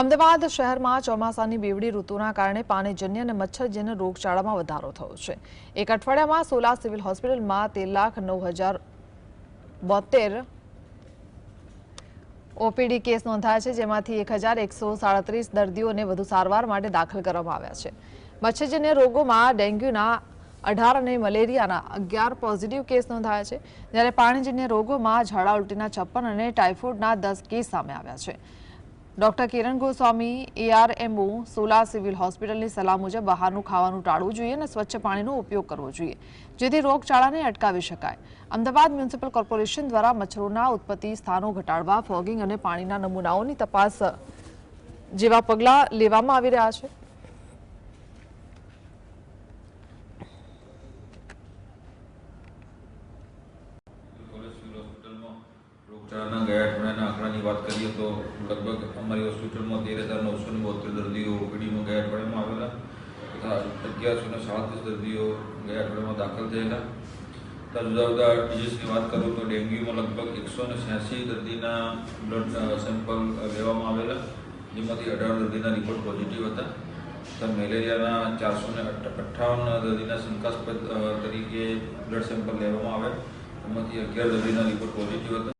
અમદાવાદ શહેરમાં ચોમાસાની બેવડી ઋતુના કારણે પાણીજન્ય અને મચ્છરજન્ય રોગચાળામાં વધારો થયો છે એક અઠવાડિયામાં સોલા સિવિલ હોસ્પિટલમાં તેર લાખ નવ હજાર બોતેર ઓપીડી કેસ નોંધાયા છે જેમાંથી એક હજાર એકસો સાડત્રીસ દર્દીઓને વધુ સારવાર માટે દાખલ કરવામાં આવ્યા છે મચ્છરજન્ય રોગોમાં ડેન્ગ્યુના અઢાર અને મલેરિયાના અગિયાર પોઝિટિવ કેસ નોંધાયા છે જ્યારે પાણીજન્ય રોગોમાં ઝાડા ઉલટીના છપ્પન અને ટાઇફોઇડના દસ કેસ સામે આવ્યા છે doctor Kiran Goswami ARMO 16 civil hospital ने सलाह मुझे बाहर નું ખાવાનું ટાળવું જોઈએ અને સ્વચ્છ પાણીનો ઉપયોગ કરવો જોઈએ જેથી રોગચાળાને અટકાવી શકાય અમદાવાદ મ્યુનિસિપલ કોર્પોરેશન દ્વારા મચ્છરોના ઉદ્ભવ સ્થળો ઘટાડવા ફોગિંગ અને પાણીના નમૂનાઓની તપાસ જેવા પગલા લેવામાં આવી રહ્યા છે કચરાના ગયા અઠવાડિયાના આંકડાની વાત કરીએ તો લગભગ અમારી હોસ્પિટલમાં તેર હજાર નવસો ને બોતેર દર્દીઓ ઓપીડીમાં ગયા અઠવાડિયામાં આવેલા તથા અગિયારસો ને સાડત્રીસ દર્દીઓ ગયા અઠવાડિયામાં દાખલ થયેલા તથા જુદા જુદા ડિઝીઝની વાત કરું તો ડેન્ગ્યુમાં લગભગ એકસો ને છ્યાસી દર્દીના બ્લડ સેમ્પલ લેવામાં આવેલા જેમાંથી અઢાર દર્દીના રિપોર્ટ પોઝિટિવ હતા તથા મેલેરિયાના ચારસો ને અઠ્ઠાવન દર્દીના શંકાસ્પદ તરીકે બ્લડ સેમ્પલ લેવામાં આવ્યા એમાંથી અગિયાર દર્દીના રિપોર્ટ પોઝિટિવ હતા